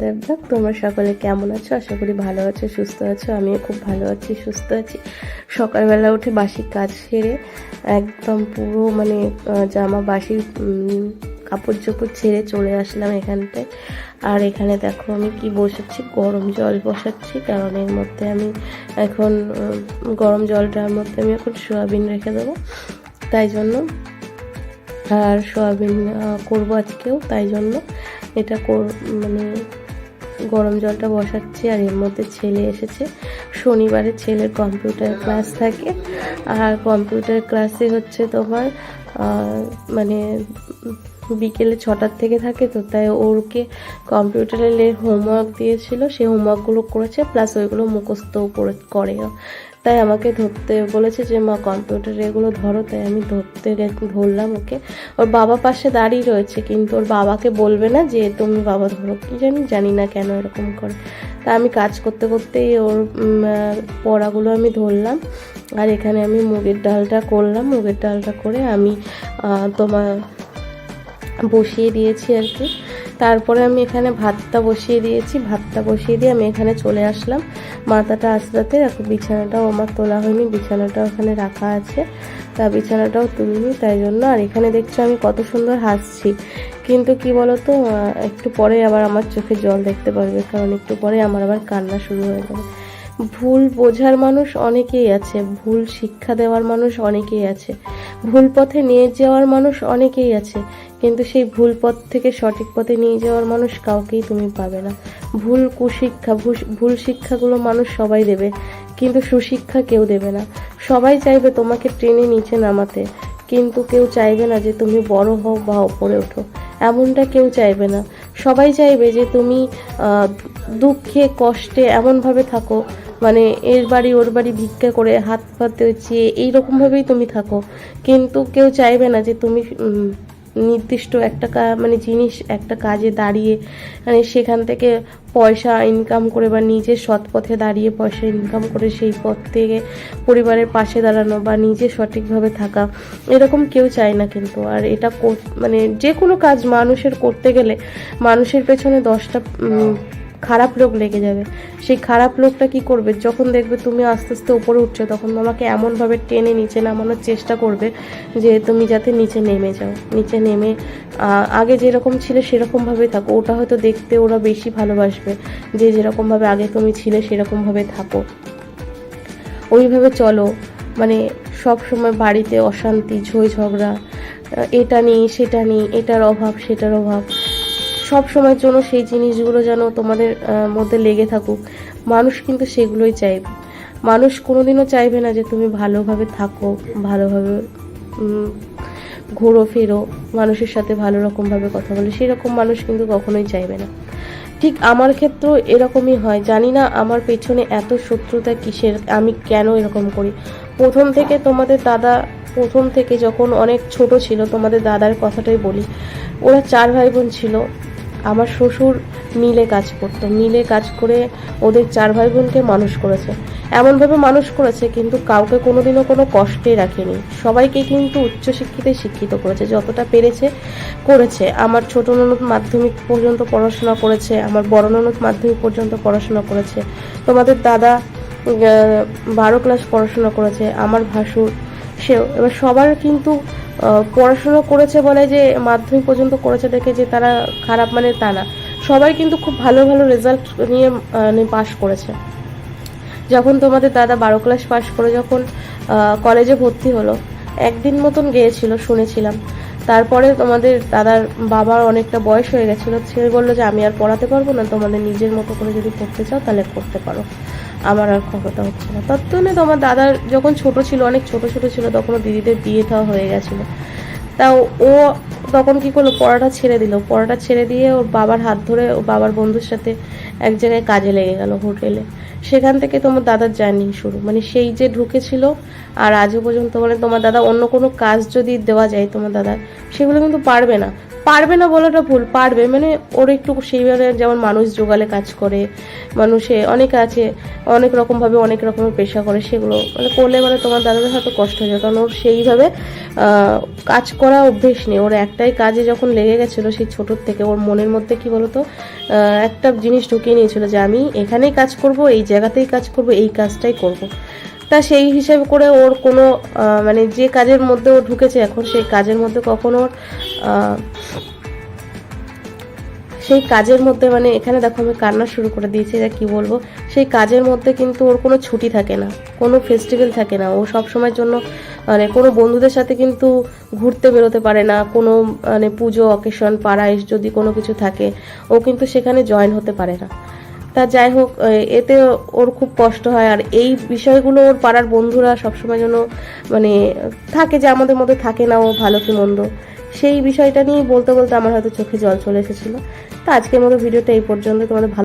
Life blog তোমরা সকলে কেমন আছো? আশা করি ভালো আছো, সুস্থ আছো, আমিও খুব ভালো আছি, সুস্থ আছি। সকালবেলা উঠে বাসি কাজ সেরে একদম পুরো মানে জামা বাসি কাপড় চোপড় ছেড়ে চলে আসলাম এখানটায়। আর এখানে দেখো আমি কি বসাচ্ছি? গরম জল বসাচ্ছি, কারণ এর মধ্যে আমি এখন গরম জলটার মধ্যে আমি এখন সোয়াবিন রেখে দেবো। তাই জন্য, আর সোয়াবিন করব আজকেও, তাই জন্য এটা মানে গরম জলটা বসাচ্ছি আর এর মধ্যে ছেলে এসেছে। শনিবারে ছেলের কম্পিউটার ক্লাস থাকে। আর কম্পিউটার ক্লাসে হচ্ছে তোমার মানে বিকেলে ছটার থেকে থাকে তো, তাই ওরকে কম্পিউটারে হোমওয়ার্ক দিয়েছিল। সে হোমওয়ার্কগুলো করেছে প্লাস ওইগুলো মুখস্থও করে করে। তাই আমাকে ধরতে বলেছে যে, মা, কম্পিউটার এগুলো ধরো। তাই আমি ধরতে ধরলাম ওকে। ওর বাবা পাশে দাঁড়িয়ে রয়েছে, কিন্তু ওর বাবাকে বলবে না যে, তুমি বাবা ধরো। কি জানি জানি না কেন এরকম করে। তা আমি কাজ করতে করতেই ওর পড়াগুলো আমি ধরলাম। আর এখানে আমি মুগের ডালটা করলাম। মুগের ডালটা করে আমি তোমার বসিয়ে দিয়েছি আর কি। তারপরে আমি এখানে ভাতটা বসিয়ে দিয়েছি। ভাতটা বসিয়ে দিয়ে আমি এখানে চলে আসলাম। মাথাটা আস্তে এখন বিছানাটাও আমার তোলা হয়নি, বিছানাটাও এখানে রাখা আছে। তা বিছানাটাও তুলিনি, তাই জন্য। আর এখানে দেখছ আমি কত সুন্দর হাসছি। কিন্তু কি বলতো একটু পরে আবার আমার চোখে জল দেখতে পারবে, কারণ একটু পরে আমার আবার কান্না শুরু হয়ে যাবে। ভুল বোঝার মানুষ অনেকেই আছে, ভুল শিক্ষা দেওয়ার মানুষ অনেকেই আছে, ভুল পথে নিয়ে যাওয়ার মানুষ অনেকেই আছে, কিন্তু সেই ভুল পথ থেকে সঠিক পথে নিয়ে যাওয়ার মানুষ কাউকেই তুমি পাবে না। ভুল কুশিক্ষা, ভুল শিক্ষাগুলো মানুষ সবাই দেবে, কিন্তু সুশিক্ষা কেউ দেবে না। সবাই চাইবে তোমাকে ট্রেনে নিচে নামাতে, কিন্তু কেউ চাইবে না যে তুমি বড় হও বা ওপরে ওঠো। এমনটা কেউ চাইবে না। সবাই চাইবে যে তুমি দুঃখে, কষ্টে এমনভাবে থাকো মানে এর বাড়ি, ওর বাড়ি ভিক্ষা করে হাত পাতে চেয়ে এইরকমভাবেই তুমি থাকো। কিন্তু কেউ চাইবে না যে তুমি নির্দিষ্ট একটা মানে জিনিস, একটা কাজে দাঁড়িয়ে মানে সেখান থেকে পয়সা ইনকাম করে বা নিজের সৎ পথে দাঁড়িয়ে পয়সা ইনকাম করে সেই পথ থেকে পরিবারের পাশে দাঁড়ানো বা নিজে সঠিকভাবে থাকা, এরকম কেউ চায় না কিন্তু। আর এটা মানে যে কোনো কাজ মানুষের করতে গেলে মানুষের পেছনে দশটা খারাপ লোক লেগে যাবে। সেই খারাপ লোকটা কি করবে? যখন দেখবে তুমি আস্তে আস্তে উপরে উঠছো, তখন তোমাকে এমনভাবে টেনে নিচে নামানোর চেষ্টা করবে যে তুমি যাতে নিচে নেমে যাও। নিচে নেমে আগে যেরকম ছিলে সেরকমভাবে থাকো। ওটা হয়তো দেখতে ওরা বেশি ভালোবাসবে যে যেরকমভাবে আগে তুমি ছিলে সেরকমভাবে থাকো। ওইভাবে চলো। মানে সব সময় বাড়িতে অশান্তি ঝই ঝগড়া এটা নেই, সেটা নেই, এটার অভাব, সেটার অভাব। সব সময়ের জন্য সেই জিনিসগুলো যেন তোমাদের মধ্যে লেগে থাকুক। মানুষ কিন্তু সেগুলোই চাইবে। মানুষ কোনোদিনও চাইবে না যে তুমি ভালোভাবে থাকো, ভালোভাবে ঘোরো, ফেরো, মানুষের সাথে ভালো রকমভাবে কথা বলে। সেরকম মানুষ কিন্তু কখনোই চাইবে না। ঠিক আমার ক্ষেত্রেও এরকমই হয়। জানি না আমার পেছনে এত শত্রুতা কিসের, আমি কেন এরকম করি? প্রথম থেকে তোমাদের দাদা, প্রথম থেকে যখন অনেক ছোট ছিল, তোমাদের দাদার কথাটাই বলি। ওরা চার ভাই বোন ছিল। আমার শ্বশুর মিলে কাজ করতো, মিলে কাজ করে ওদের চার ভাই বোনকে মানুষ করেছে। এমনভাবে মানুষ করেছে কিন্তু কাউকে কোনোদিনও কোনো কষ্টে রাখেনি। সবাইকে কিন্তু উচ্চশিক্ষিতে শিক্ষিত করেছে, যতটা পেরেছে করেছে। আমার ছোট ননদ মাধ্যমিক পর্যন্ত পড়াশোনা করেছে, আমার বড় ননদ মাধ্যমিক পর্যন্ত পড়াশোনা করেছে। তোমাদের দাদা বারো ক্লাস পড়াশোনা করেছে, আমার ভাসুর সেও। এবার সবার কিন্তু পড়াশোনা করেছে বলে যে, মাধ্যমিক পর্যন্ত করেছে দেখে যে তারা খারাপ মানে তা না। সবাই কিন্তু খুব ভালো ভালো রেজাল্ট নিয়ে পাশ করেছে। যখন তোমাদের দাদা বারো ক্লাস পাশ করে যখন কলেজে ভর্তি হলো, একদিন মতন গিয়েছিল, শুনেছিলাম। তারপরে তোমাদের দাদার বাবার অনেকটা বয়স হয়ে গেছিল, সে বলল যে, আমি আর পড়াতে পারব না, তোমাদের নিজের মতো করে যদি পড়তে চাও, তাহলে করতে পারো। আমার আর ক্ষমতা হচ্ছে না। ততক্ষণে তোমার দাদার যখন ছোট ছিল, অনেক ছোট ছোট ছিল তখন দিদিদের বিয়ে দেওয়া হয়ে গেছিল। তাও ও তখন কি করল পড়াটা ছেড়ে দিল। পড়াটা ছেড়ে দিয়ে ওর বাবার হাত ধরে ওর বাবার বন্ধুর সাথে এক জায়গায় কাজে লেগে গেল হোটেলে। সেখান থেকে তোমার দাদার জার্নি শুরু। মানে সেই যে ঢুকেছিল, আর আজও পর্যন্ত মানে তোমার দাদা অন্য কোনো কাজ যদি দেওয়া যায় তোমার দাদার সেগুলো কিন্তু পারবে না। পারবে না বলাটা ভুল, পারবে। মানে ওর একটু সেইভাবে যেমন মানুষ জোগালে কাজ করে, মানুষে অনেক আছে, অনেক রকমভাবে অনেক রকমের পেশা করে সেগুলো মানে করলে মানে তোমার দাদাদের হয়তো কষ্ট হয়ে যায় কারণ ওর সেইভাবে কাজ করা অভ্যেস নেই। ওর একটাই কাজে যখন লেগে গেছিল সেই ছোটোর থেকে, ওর মনের মধ্যে কি বলতো একটা জিনিস ঢুকিয়ে নিয়েছিল যে আমি এখানেই কাজ করব, এই জায়গাতেই কাজ করব, এই কাজটাই করব। তা সেই হিসেবে করে ওর কোনো মানে যে কাজের মধ্যে ও ঢুকেছে এখন, সেই কাজের মধ্যে কখনো ওর সেই কাজের মধ্যে মানে এখানে দেখো আমি কান্না শুরু করে দিয়েছি, এটা কি বলব? সেই কাজের মধ্যে কিন্তু ওর কোনো ছুটি থাকে না, কোনো ফেস্টিভ্যাল থাকে না। ও সব সময়ের জন্য মানে কোনো বন্ধুদের সাথে কিন্তু ঘুরতে বেরোতে পারে না, কোনো মানে পুজো অকেশন পাড়ায় যদি কোনো কিছু থাকে, ও কিন্তু সেখানে জয়েন হতে পারে না। তা যাই হোক এতে ওর খুব কষ্ট হয়। আর এই বিষয়গুলো ওর পাড়ার বন্ধুরা সবসময় যেন মানে থাকে যে আমাদের মধ্যে থাকে না ও ভালো কি মন্দ। সেই বিষয়টা নিয়ে বলতে বলতে আমার হয়তো চোখে জল চলে এসেছিল। তা আজকের মতো ভিডিওটা এই পর্যন্ত তোমাদের ভালো